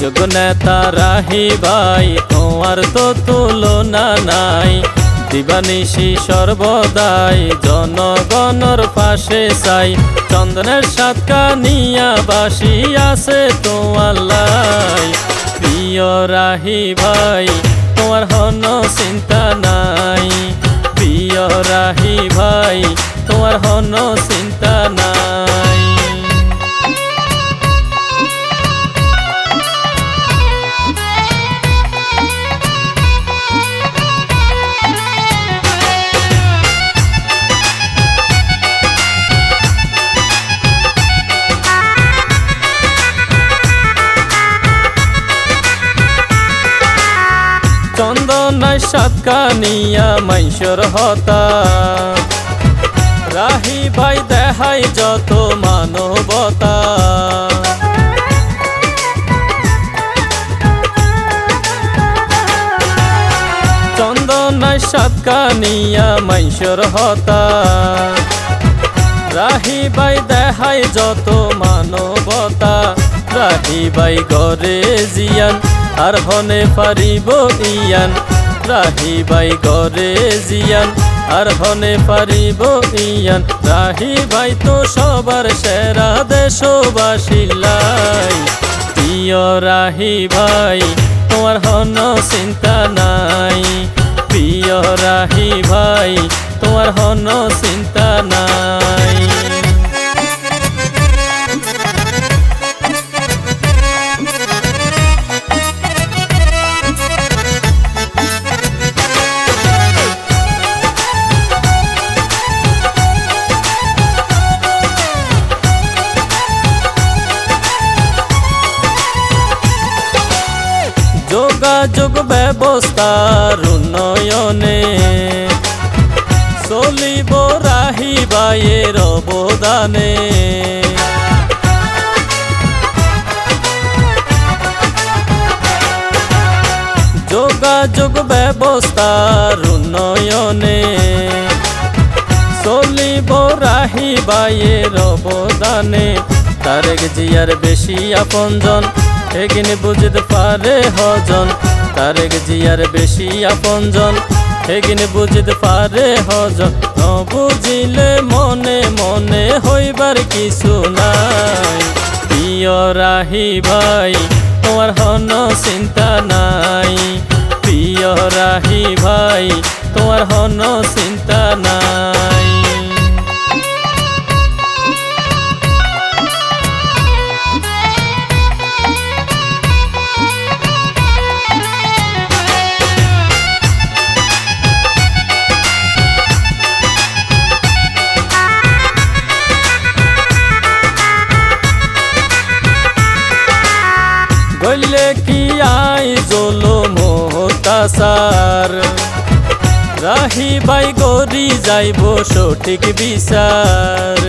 যোগ নেতা ভাই, তোমার তো তুলনা নাই। দিবানিশি সর্বদাই জনগণর পাশে চাই। চন্দনের সাতকা নিয়া বাসি আছে তোমার লাই। প্রিয় রাহি ভাই, তোমার হন চিন্তা নাই। প্রিয় রাহি ভাই, তোমার হন চিন্তা নাই। চন্দনায় সাতকা নিয়া মাইশর হতা। রাহি ভাই দেহাই যত মানবতা। চন্দনায় সাতকা নিয়া মাইশর হতা। রাহি বাই দেহাই যত মানবতা। রাহি বাই গরে জিয়ান আর হনে পারিব ইয়ান রাহি বাই গরে জিয়ান। আর হনে পারিব ইয়ান রাহি ভাই তো সবার সেরা দেশবাসিলাই প্রিয় রাহি ভাই তোমার হন চিন্তা নাই। প্রিয় রাহি ভাই তোমার হন চিন্তা নাই। যোগাযোগ ব্যবস্থার উন্নয়নে চলিব রাহি বাইয়ের অবদানে। যোগাযোগ ব্যবস্থার উন্নয়নে চলিব রাহি বাইয়ের অবদানে। তারেক জিয়ার বেশি আপনজন, এগিন বুঝতে পারে হজন। তারেক জিয়ার বেশি আপনজন। এগিন বুঝতে পারে হজন ন বুঝিলে মনে মনে হইবার কিছু নাই। প্রিয় রাহি ভাই, তোমার হন চিন্তা নাই। প্রিয় রাহি ভাই, তোমার হন চিন্তা নাই। মোহতাসার রাহি বাই গরি যাইব সঠিক বিচার।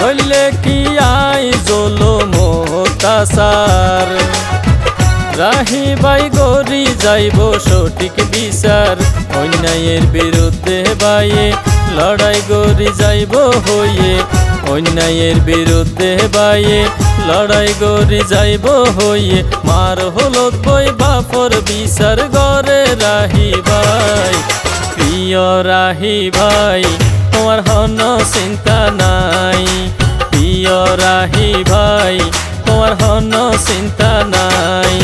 গইলে কি আই জলো মোহতাসার রাহি বাই গরি যাইব সঠিক বিচার। অন্যায়ের বিরুদ্ধে বাইয়ে লড়াই গরি যাইব হইয়ে। অন্যায়ের বিরুদ্ধে বাইয়ে লড়াই গরি যাইব হইয়ে। মার হলো বই বাপর বিচার গরে রাহি ভাই। প্রিয় রাহি ভাই, তোমার হন চিন্তা নাই। প্রিয় রাহি ভাই, তোমার হন চিন্তা নাই।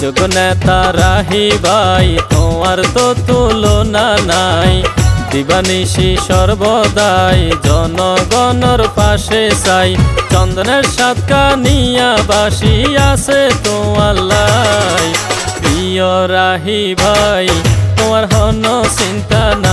যোগ নেতা রাহি ভাই, তোমার তো তুলনা নাই। দিবানিশি সর্বদাই, জনগণর পাশে চাই। চন্দনের সাতকা নিয়া বাসি আছে তো লাই। প্রিয় রাহি ভাই, তোমার হন চিন্তা নাই।